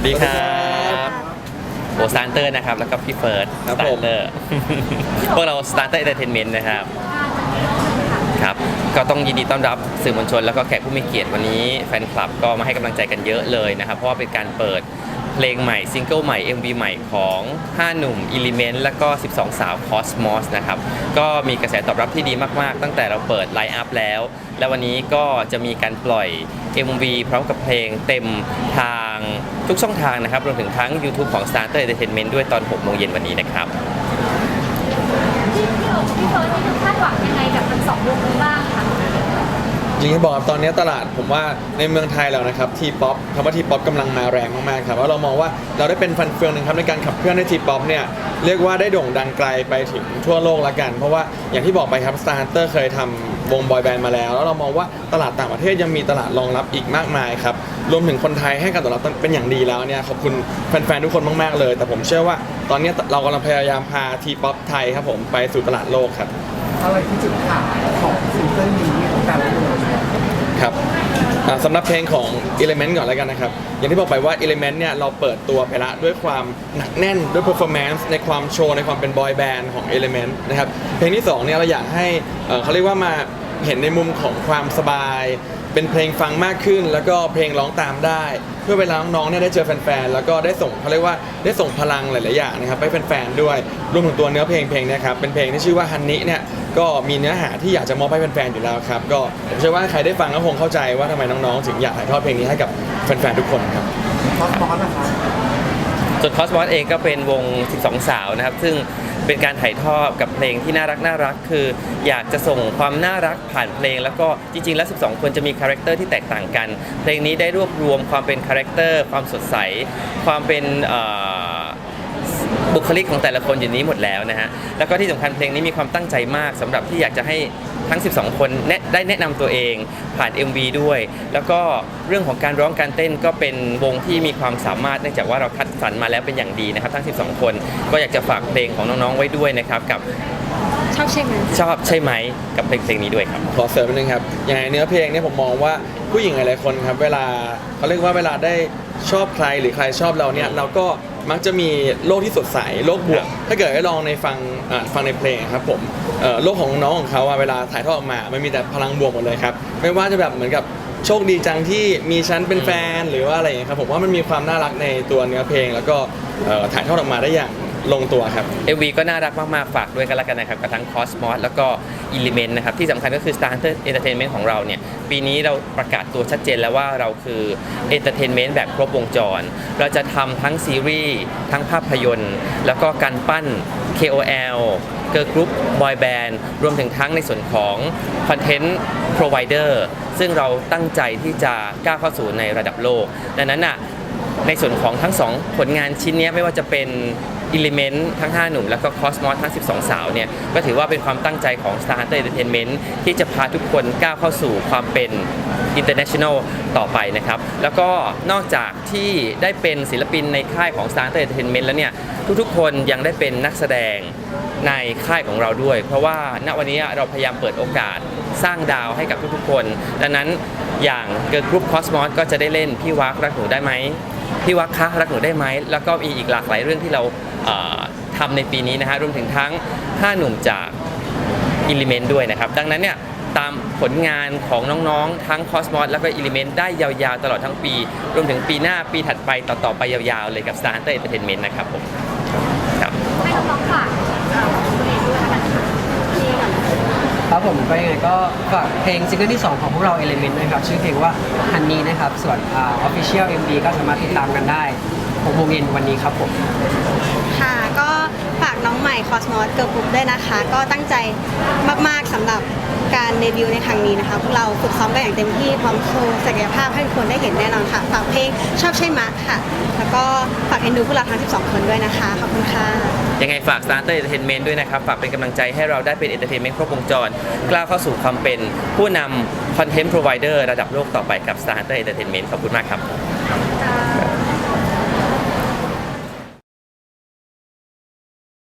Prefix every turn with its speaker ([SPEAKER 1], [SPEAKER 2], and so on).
[SPEAKER 1] วัสดีครับโอสตาร์เตอร์นะครับ แล้วก็พี่เฟิร์ส
[SPEAKER 2] ครับ
[SPEAKER 1] สตา
[SPEAKER 2] ผม
[SPEAKER 1] ร์เตอร์ พวกเราสตาร์เตอร์เอนเตอร์เทนเมนต์นะครับ ครับ ก็ต้องยินดีต้อนรับสื่อมวลชน แล้วก็แขกผู้มีเกียรติวันนี้แฟนคลับก็มาให้กำลังใจกันเยอะเลยนะครับ เพราะว่าเป็นการเปิด เพลงใหม่ซิงเกิลใหม่ MV ใหม่ของ 5 หนุ่ม Element แล้วก็ 12 สาว Cosmos นะครับ ก็มีกระแสตอบรับที่ดีมาก ๆ ตั้งแต่เราเปิดไลน์อัพแล้ว และวันนี้ก็จะมีการปล่อย MV พร้อมกับเพลงเต็มทางทุกช่องทางนะครับ รวมถึงทั้ง YouTube ของ Starter Entertainment ด้วยตอน 6 โมงเย็นวันนี้นะครับ
[SPEAKER 3] พี่บอ๋พี่เฟิร์สนี่คือคาดหวังยังไงกับทั้งสองวงนี้บ้าง คะ
[SPEAKER 2] จริงๆบอกครับตอนนี้ตลาดผมว่าในเมืองไทยแล้วนะครับทีป๊อปคำว่าทีป๊อปกำลังมาแรงมากๆครับว่าเรามองว่าเราได้เป็นฟันเฟืองหนึ่งครับในการขับเคลื่อนให้ทีป๊อปเนี่ยเรียกว่าได้โด่งดังไกลไปถึงทั่วโลกละกัน เพราะว่าอย่างที่บอกไปครับ Star Hunter เคยทำวงบอยแบนด์มาแล้ว แล้วเรามองว่าตลาดต่างประเทศยังมีตลาดรองรับอีกมากมายครับรวมถึงคนไทยให้การตอบรับเป็นอย่างดีแล้วเนี่ยขอบคุณแฟนๆทุกคนมากๆเลย แต่ผมเชื่อว่าตอนนี้เรากำลังพยายามพาทีป๊อปไทยครับผมไปสู่ตลาดโลกครับ
[SPEAKER 4] อะไรคือจุดขายของซิงเกิลนี้ของแต่ละวง
[SPEAKER 2] ครับอ่าสำหรับเพลงของ Element ก่อนแล้วกันนะครับ อย่างที่บอกไปว่า Element เนี่ยเราเปิดตัวไปละด้วยความหนักแน่นด้วย performance ในความโชว์ในความเป็นบอยแบนด์ของ Element นะครับเพลงที่2เนี่ยเราอยากให้เอ่อเขาเรียกว่ามา เห็นในมุมของความสบาย เป็นเพลงฟังมากขึ้น แล้วก็เพลงร้องตามได้ เพื่อเวลาน้องๆเนี่ยได้เจอแฟนๆแล้วก็ได้ส่งเขาเรียกว่าได้ส่งพลังหลายๆอย่างนะครับให้แฟนๆด้วยรวมถึงตัวเนื้อเพลงเพลงเนะครับเป็นเพลงที่ชื่อว่าฮันนี่เนี่ยก็มีเนื้อหาที่อยากจะมอบให้แฟนๆอยู่แล้วครับก็ผมเชื่อว่าใครได้ฟังก็คงเข้าใจว่าทำไมน้องๆ ถึงอยากถ่ายทอดเพลงนี้ให้กับแฟนๆทุกคนครับ
[SPEAKER 4] คอสมอสนะคะ
[SPEAKER 1] ส่วนคอสมอสเองก็เป็นวง 12 สาวนะครับ ซึ่ง เป็นการถ่ายทอดกับเพลงที่น่ารักน่ารักคือ อยากจะส่งความน่ารักผ่านเพลง แล้วก็จริงๆ แล้ว 12 คนจะมีคาแรคเตอร์ที่แตกต่างกัน เพลงนี้ได้รวบรวมความเป็นคาแรคเตอร์ความสดใส ความเป็นเอ่อ บุคลิกของแต่ละคนอยู่ในนี้หมดแล้วนะฮะ แล้วก็ที่สำคัญเพลงนี้มีความตั้งใจมากสำหรับที่อยากจะให้ทั้ง 12 คนแนะได้แนะนำตัวเองผ่าน MV ด้วย แล้วก็เรื่องของการร้องการเต้นก็เป็นวงที่มีความสามารถเนื่องจากว่าเราคัดสรรมาแล้วเป็นอย่างดีนะครับ ทั้ง 12 คน ก็อยากจะฝากเพลงของน้องๆไว้ด้วยนะครับกับ
[SPEAKER 3] ชอบใช่ไหม
[SPEAKER 1] ชอบใช่ไหมกับเพลงเพลงนี้ด้วยครับ
[SPEAKER 2] ขอเสริมนิดนึงครับอย่างในเนื้อเพลงเนี่ยผมมองว่าผู้หญิงหลายๆคนครับ เวลาเขาเรียกว่าเวลาได้ชอบใครหรือใครชอบเราเนี่ยเราก็ มักจะมีโลกที่สดใสโลกบวก ถ้าเกิดได้ลองในฟังอ่าฟังในเพลงครับผมเอ่อโลกของน้องของเขาอะเวลาถ่ายทอดออกมา มันมีแต่พลังบวกหมดเลยครับ ไม่ว่าจะแบบเหมือนกับโชคดีจังที่มีฉันเป็นแฟนหรือว่าอะไรอย่างเงี้ยครับผมว่ามันมีความน่ารักในตัวเนื้อเพลง แล้วก็เอ่อถ่ายทอดออกมาได้อย่าง ลงตัวครับ
[SPEAKER 1] MV ก็น่ารักมาก ๆ ฝากด้วยกันล้วกันนะครับกับทั้ง Cosmos แล้วก็ Element นะครับ ที่สำคัญก็คือ Star Hunter Entertainment ของเราเนี่ย ปีนี้เราประกาศตัวชัดเจนแล้วว่าเราคือ Entertainment แบบครบวงจร เราจะทำทั้งซีรีส์ ทั้งภาพยนตร์ แล้วก็การปั้น KOL เกิร์ลกรุ๊ปบอยแบนด์รวมถึงทั้งในส่วนของคอนเทนต์ provider ซึ่งเราตั้งใจที่จะก้าวเข้าสู่ในระดับโลก ดังนั้นอะ ในส่วนของทั้ง 2 ผลงานชิ้นนี้ไม่ว่าจะเป็น Element ทั้ง 5 หนุ่ม แล้วก็ Cosmos ทั้ง 12 สาวเนี่ย ก็ถือว่าเป็นความตั้งใจของ Star Hunter Entertainment ที่จะพาทุกคนก้าวเข้าสู่ความเป็น International ต่อไปนะครับ แล้วก็นอกจากที่ได้เป็นศิลปินในค่ายของ Star Hunter Entertainment แล้วเนี่ย ทุกๆ คนยังได้เป็นนักแสดงในค่ายของเราด้วย เพราะว่าณวันนี้เราพยายามเปิดโอกาสสร้างดาวให้กับทุกๆคน ดังนั้นอย่างเกิร์ลกรุ๊ป Cosmos ก็จะได้เล่นพี่วักรักหนูได้ไหม พี่วักคะรักหนูได้ไหมแล้วก็มีอีกหลากหลายเรื่องที่เราเอ่อทำในปีนี้นะฮะรวมถึงทั้ง 5 หนุ่มจากอิเลเมนด้วยนะครับ ดังนั้นเนี่ยตามผลงานของน้องๆ ทั้งคอสมอสแล้วก็อิเลเมนได้ยาวๆ ตลอดทั้งปี รวมถึงปีหน้าปีถัดไปต่อๆไปยาวๆ เลยกับ Star Hunter Entertainment นะครับผม
[SPEAKER 5] ผมก็ยังไงก็ฝากเพลงซิงเกิลที่ 2 ของพวกเรา Element นะครับ ชื่อเพลงว่าฮันนี่นะครับ ส่วนอ่า Official MV ก็สามารถติดตามกันได้6โมงเย็นวันนี้ครับผม
[SPEAKER 6] ค่ะ ก็ฝากน้องใหม่คอสมอสเกิร์ลกรุ๊ปด้วยนะคะ ก็ตั้งใจมาก ๆสำหรับ การเดบิวต์ในครั้งนี้นะคะพวกเราฝึกซ้อมกันอย่างเต็มที่พร้อมโชว์ศักยภาพให้ทุกคนได้เห็นแน่นอนค่ะฝากเพลงชอบใช่มะค่ะ แล้วก็ฝากเอ็นดูพวกเราทั้ง 12 คนด้วยนะคะขอบคุณค่ะ
[SPEAKER 1] ยังไงฝาก Star Hunter Entertainment ด้วยนะครับ ฝากเป็นกำลังใจให้เราได้เป็น Entertainment ครบวงจรกล้าวเข้าสู่ความเป็นผู้นำ Content Provider ระดับโลกต่อไปกับ Star Hunter Entertainment ขอบคุณมากครับ